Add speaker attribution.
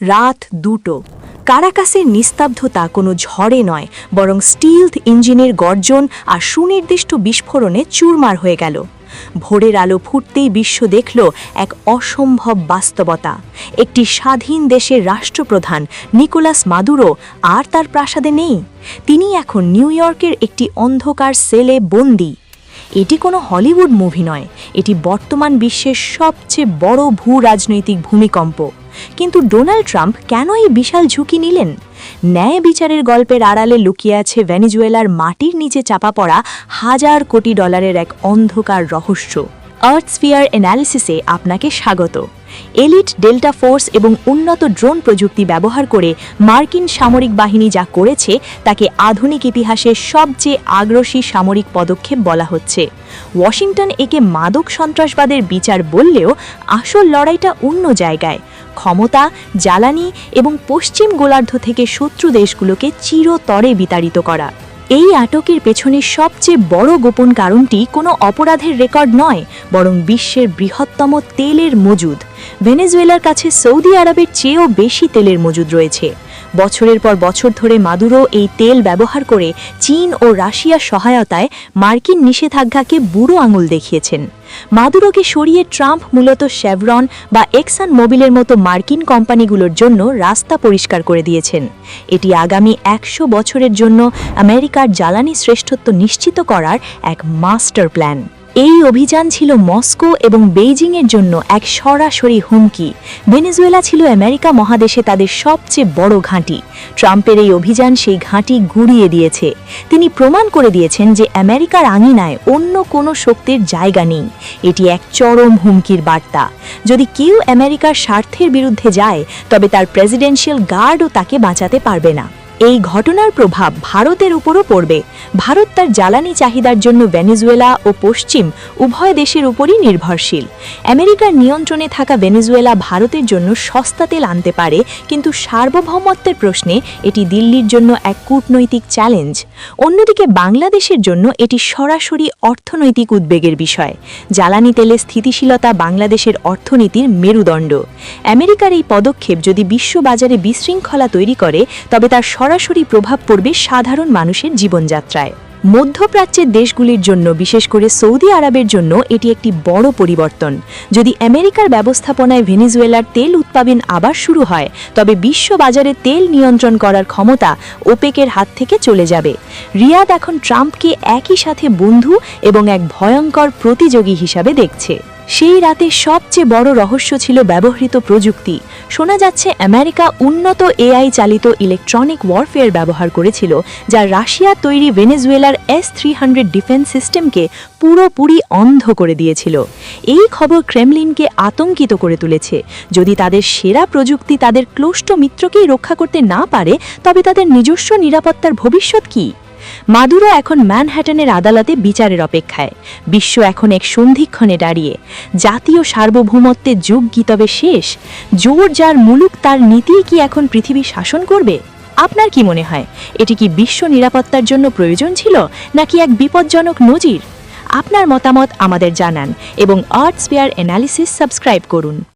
Speaker 1: রাত দুটো। কারাকাসের নিস্তব্ধতা কোনো ঝড়ে নয়, বরং স্টিলথ ইঞ্জিনের গর্জন আর সুনির্দিষ্ট বিস্ফোরণে চুরমার হয়ে গেল। ভোরের আলো ফুটতেই বিশ্ব দেখল এক অসম্ভব বাস্তবতা। একটি স্বাধীন দেশের রাষ্ট্রপ্রধান নিকোলাস মাদুরো আর তার প্রাসাদে নেই। তিনি এখন নিউ ইয়র্কের একটি অন্ধকার সেলে বন্দী। এটি কোনো হলিউড মুভি নয়। এটি বর্তমান বিশ্বের সবচেয়ে বড় ভূ রাজনৈতিক ভূমিকম্প। কিন্তু ডোনাল্ড ট্রাম্প কেন এই বিশাল ঝুঁকি নিলেন? ন্যায় বিচারের গল্পের আড়ালে লুকিয়ে আছে ভেনিজুয়েলার মাটির নিচে চাপা পড়া হাজার কোটি ডলারের এক অন্ধকার রহস্য। আর্থ স্ফিয়ার অ্যানালিসিসে আপনাকে স্বাগত। এলিট ডেল্টা ফোর্স এবং উন্নত ড্রোন প্রযুক্তি ব্যবহার করে মার্কিন সামরিক বাহিনী যা করেছে তাকে আধুনিক ইতিহাসের সবচেয়ে আগ্রসী সামরিক পদক্ষেপ বলা হচ্ছে। ওয়াশিংটন একে মাদক সন্ত্রাসবাদের বিচার বললেও আসল লড়াইটা অন্য জায়গায়। ক্ষমতা, জ্বালানি এবং পশ্চিম গোলার্ধ থেকে শত্রু দেশগুলোকে চিরতরে বিতাড়িত করা। এই আটকের পেছনে সবচেয়ে বড় গোপন কারণটি কোনো অপরাধের রেকর্ড নয়, বরং বিশ্বের বৃহত্তম তেলের মজুদ। ভেনেজুয়েলার কাছে সৌদি আরবের চেয়েও বেশি তেলের মজুদ রয়েছে। বছরের পর বছর ধরে মাদুরো এই তেল ব্যবহার করে চীন ও রাশিয়ার সহায়তায় মার্কিন নিষেধাজ্ঞাকে বুড়ো আঙুল দেখিয়েছেন। মাদুরোকে সরিয়ে ট্রাম্প, মূলত শেভরন বা এক্সান মোবিলের মতো মার্কিন কোম্পানিগুলোর জন্য রাস্তা পরিষ্কার করে দিয়েছেন। এটি আগামী একশো বছরের জন্য আমেরিকার জ্বালানি শ্রেষ্ঠত্ব নিশ্চিত করার এক মাস্টার প্ল্যান। এই অভিযান ছিল মস্কো এবং বেইজিংয়ের জন্য এক সরাসরি হুমকি। ভেনেজুয়েলা ছিল আমেরিকা মহাদেশে তাদের সবচেয়ে বড় ঘাঁটি। ট্রাম্পের এই অভিযান সেই ঘাঁটি গুড়িয়ে দিয়েছে। তিনি প্রমাণ করে দিয়েছেন যে আমেরিকার আঙিনায় অন্য কোনো শক্তির জায়গা নেই। এটি এক চরম হুমকির বার্তা। যদি কেউ আমেরিকার স্বার্থের বিরুদ্ধে যায়, তবে তার প্রেসিডেন্সিয়াল গার্ডও তাকে বাঁচাতে পারবে না। এই ঘটনার প্রভাব ভারতের উপরও পড়বে। ভারত তার জ্বালানি চাহিদার জন্য ভেনেজুয়েলা ও পশ্চিম উভয় দেশের উপরই নির্ভরশীল। আমেরিকার নিয়ন্ত্রণে থাকা ভেনেজুয়েলা ভারতের জন্য সস্তা তেল আনতে পারে, কিন্তু সার্বভৌমত্বের প্রশ্নে এটি দিল্লির জন্য এক কূটনৈতিক চ্যালেঞ্জ। অন্যদিকে বাংলাদেশের জন্য এটি সরাসরি অর্থনৈতিক উদ্বেগের বিষয়। জ্বালানি তেলের স্থিতিশীলতা বাংলাদেশের অর্থনীতির মেরুদণ্ড। আমেরিকার এই পদক্ষেপ যদি বিশ্ববাজারে বিশৃঙ্খলা তৈরি করে, তবে তার সরাসরি প্রভাব পড়বে সাধারণ মানুষের জীবনযাত্রায়। মধ্যপ্রাচ্যের দেশগুলির জন্য, বিশেষ করে সৌদি আরবের জন্য, এটি একটি বড় পরিবর্তন। যদি আমেরিকার ব্যবস্থাপনায় ভেনিজুয়েলার তেল উৎপাদন আবার শুরু হয়, তবে বিশ্ব বাজারে তেল নিয়ন্ত্রণ করার ক্ষমতা ওপেকের হাত থেকে চলে যাবে। রিয়াদ এখন ট্রাম্পকে একই সাথে বন্ধু এবং এক ভয়ঙ্কর প্রতিযোগী হিসাবে দেখছে। সেই রাতে সবচেয়ে বড় রহস্য ছিল ব্যবহৃত প্রযুক্তি। শোনা যাচ্ছে, আমেরিকা উন্নত এআই চালিত ইলেকট্রনিক ওয়ারফেয়ার ব্যবহার করেছিল, যা রাশিয়া তৈরি ভেনেজুয়েলার এস থ্রি হান্ড্রেড ডিফেন্স সিস্টেমকে পুরোপুরি অন্ধ করে দিয়েছিল। এই খবর ক্রেমলিনকে আতঙ্কিত করে তুলেছে। যদি তাদের সেরা প্রযুক্তি তাদের ক্লোষ্ট মিত্রকেই রক্ষা করতে না পারে, তবে তাদের নিজস্ব নিরাপত্তার ভবিষ্যৎ কী? মাদুরো এখন ম্যানহ্যাটনের আদালতে বিচারের অপেক্ষায়। বিশ্ব এখন এক সন্ধিক্ষণে দাঁড়িয়ে। জাতীয় সার্বভৌমত্বের যুগ তবে শেষ? জোর যার মুলুক তার নীতিই কি এখন পৃথিবী শাসন করবে? আপনার কি মনে হয়, এটি কি বিশ্ব নিরাপত্তার জন্য প্রয়োজন ছিল, নাকি এক বিপজ্জনক নজির? আপনার মতামত আমাদের জানান এবং আর্থ স্পেয়ার অ্যানালিসিস সাবস্ক্রাইব করুন।